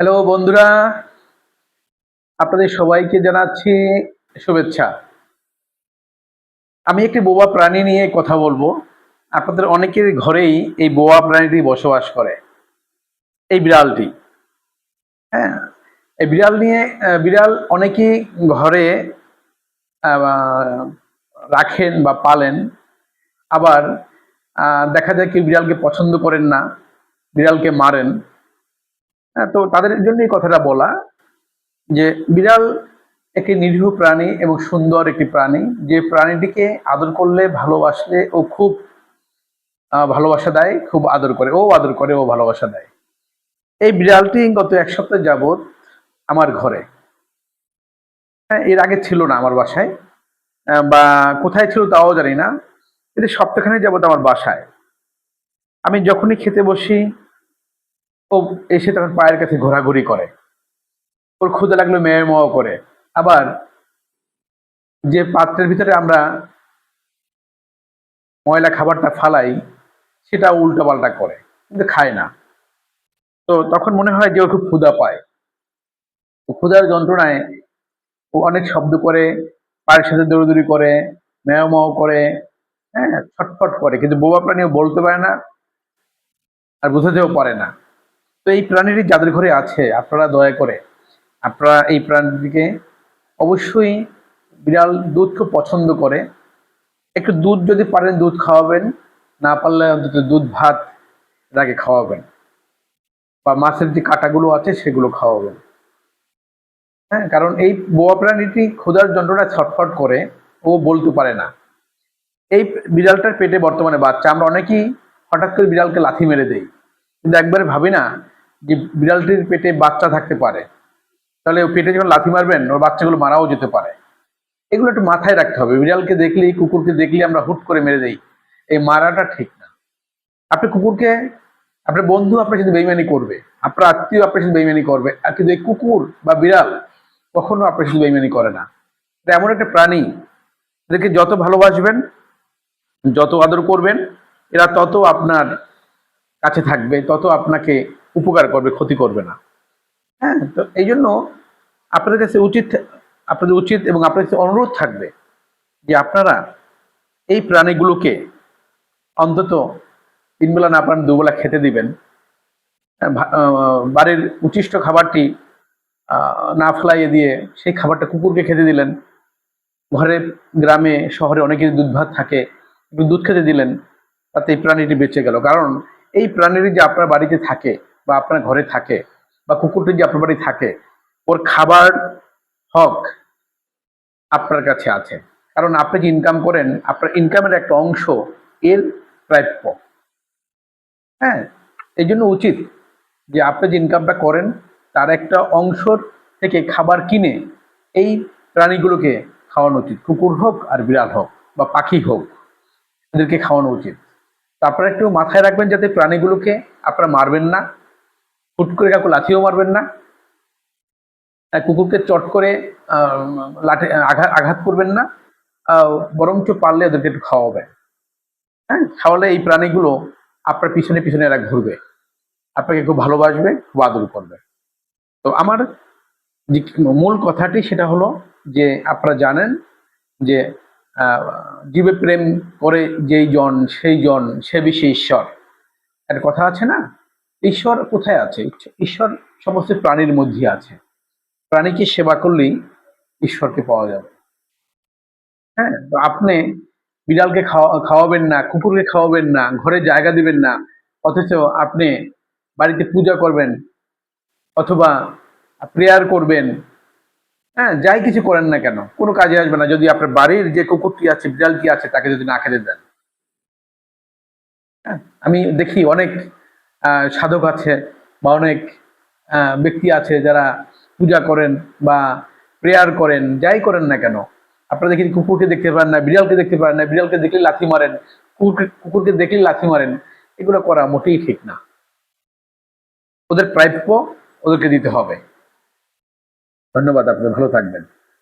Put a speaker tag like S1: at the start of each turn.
S1: Hello বন্ধুরা। আপনাদের সবাইকে জানাচ্ছি শুভেচ্ছা। আমি একটি বোবা প্রাণী নিয়ে কথা বলব। আপনাদের অনেকের ঘরেই এই বোবা প্রাণীটি বসবাস করে। এই বিড়ালটি। হ্যাঁ এই বিড়াল নিয়ে বিড়াল অনেকেই ঘরে রাখেন বা পালেন। আবার দেখা যায় কেউ বিড়ালকে পছন্দ করেন না, বিড়ালকে মারেন। তো তাদের জন্য এই কথাটা বলা যে বিড়াল একটি নিরীহ প্রাণী এবং সুন্দর একটি প্রাণী। যে প্রাণীটিকে আদর করলে, ভালোবাসলে ও খুব ভালোবাসা দেয়, খুব আদর করে। ও আদর করে, ও ভালোবাসা দেয়। এই বিড়ালটি গত এক সপ্তাহ যাবৎ আমার ঘরে। হ্যাঁ এর আগে ছিল না আমার বাসায়। বা কোথায় ছিল তাও জানি না। কিন্তু সপ্তাহখানে যাবৎ আমার বাসায়। আমি যখনই খেতে বসি ও এসে তার পায়ের কাছে ঘোরাঘুরি করে। ওর ক্ষুদে লাগল মেয়ে মেয়ে করে। আবার যে পাত্রের ভিতরে আমরা ময়লা খাবারটা ফালাই, সেটা উল্টো পাল্টা করে, কিন্তু খায় না। তো তখন মনে হয় যে ও খুব ক্ষুধা পায়। তো ক্ষুধার যন্ত্রণায় ও অনেক শব্দ করে, পায়ের সাথে দৌড়দৌড়ি করে মেয় মেয় করে হ্যাঁ ছটফট করে। কিন্তু বোবা প্রাণীও বলতে পারে না, আর বুঝাতেও পারে না। তো এই প্রাণীটি যাদের ঘরে আছে, আপনারা দয়া করে, আপনারা এই প্রাণীটিকে অবশ্যই বিড়াল দুধ খুব পছন্দ করে। একটু দুধ যদি পারেন, দুধ খাওয়াবেন, না পারলে অন্তত দুধ, ভাত তাকে খাওয়াবেন বা মাছের যে কাঁটাগুলো আছে, সেগুলো খাওয়াবেন। হ্যাঁ কারণ এই বোয়া প্রাণীটি ক্ষুধার যন্ত্রটা ছটফট করে, ও বলতে পারে না। এই বিড়ালটার পেটে বর্তমানে বাচ্চা, আমরা অনেকেই হঠাৎ করে বিড়ালকে লাথি মেরে দেই। কিন্তু একবারে ভাবি না যে বিড়ালটির পেটে বাচ্চা থাকতে পারে, তাহলে পেটে যখন লাথি মারবেন, ওর বাচ্চাগুলো মারাও যেতে পারে। এগুলো একটু মাথায় রাখতে হবে। বিড়ালকে দেখলেই, কুকুরকে দেখলেই আমরা হুট করে মেরে দেই। এই মারাটা ঠিক না। আপনি কুকুরকে, আপনার বন্ধু আপনার সাথে বেইমানি করবে, আপনার আত্মীয় আপনার সাথে বেইমানি করবে, আর কিন্তু এই কুকুর বা বিড়াল কখনো আপনার সাথে বেইমানি করে না। এটা এমন একটা প্রাণী, এদেরকে যত ভালোবাসবেন, যত আদর করবেন, এরা তত আপনার কাছে থাকবে, তত আপনাকে উপকার করবে ক্ষতি করবে না। হ্যাঁ তো এই জন্য আপনাদের কাছে উচিত আপনাদের উচিত এবং আপনাদের কাছে অনুরোধ থাকবে যে আপনারা এই প্রাণীগুলোকে অন্তত তিনবেলা না পারেন দুবেলা খেতে দিবেন। আহ, বাড়ির উচিষ্ট খাবারটি না ফেলাইয়ে দিয়ে সেই খাবারটা কুকুরকে খেতে দিলেন। ঘরে গ্রামে শহরে অনেকের দুধ ভাত থাকে একটু দুধ খেতে দিলেন তাতে এই প্রাণীটি বেঁচে গেল। কারণ এই প্রাণীটি যে আপনার বাড়িতে থাকে বা আপনার ঘরে থাকে বা কুকুরটি যে আপনার বাড়ি থাকে, ওর খাবার হক আপনার কাছে আছে। কারণ আপনি যে ইনকাম করেন, আপনার ইনকামের একটা অংশ এর প্রাপ্য। হ্যাঁ এই জন্য উচিত যে আপনি যে ইনকামটা করেন, তার একটা অংশ থেকে খাবার কিনে এই প্রাণীগুলোকে খাওয়ানো উচিত। কুকুর হোক আর বিড়াল হোক বা পাখি হোক, এদেরকে খাওয়ানো উচিত। তো আপনারা একটু মাথায় রাখবেন যাতে প্রাণীগুলোকে আপনারা মারবেন না। হুট করে কাউকে লাথিও মারবেন না। কুকুরকে চট করে লাঠি, আঘাত করবেন না। বরঞ্চ পারলে ওদেরকে একটু খাওয়াবেন হ্যাঁ খাওয়ালে এই প্রাণীগুলো আপনার পিছনে পিছনে এরা ঘুরবে। আপনাকে খুব ভালোবাসবে, খুব আদর করবে। তো আমার যে মূল কথাটি সেটা হলো যে আপনারা জানেন যে জীবে প্রেম করে যেই জন, সেই জন, সে বিষে ঈশ্বর। একটা কথা আছে না? ঈশ্বর কোথায় আছে? ঈশ্বর সমস্ত প্রাণীর মধ্যে আছে। প্রাণীকে সেবা করলেই ঈশ্বরকে পাওয়া যাবে। হ্যাঁ আপনি বিড়ালকে খাওয়া, খাওয়াবেন না, কুকুরকে খাওয়াবেন না, ঘরে জায়গা দিবেন না, অথচ আপনি বাড়িতে পূজা করবেন অথবা প্রেয়ার করবেন। হ্যাঁ যাই কিছু করেন না কেন, কোনো কাজে আসবে না। যদি আপনার বাড়ির যে কুকুরটি আছে, বিড়ালটি আছে, তাকে যদি না খেতে দেন। হ্যাঁ আমি দেখি অনেক সাধক আছে বা অনেক ব্যক্তি আছে যারা পূজা করেন বা প্রেয়ার করেন, যাই করেন না কেন, আপনারা দেখি কুকুরকে দেখতে পারেন না, বিড়ালকে দেখতে পারেন না, বিড়ালকে দেখলে লাথি মারেন, কুকুরকে কুকুরকে দেখলে লাথি মারেন, এগুলো করা মোটেই ঠিক না। ওদের প্রাপ্য ওদেরকে দিতে হবে। ধন্যবাদ আপনি ভালো থাকবেন।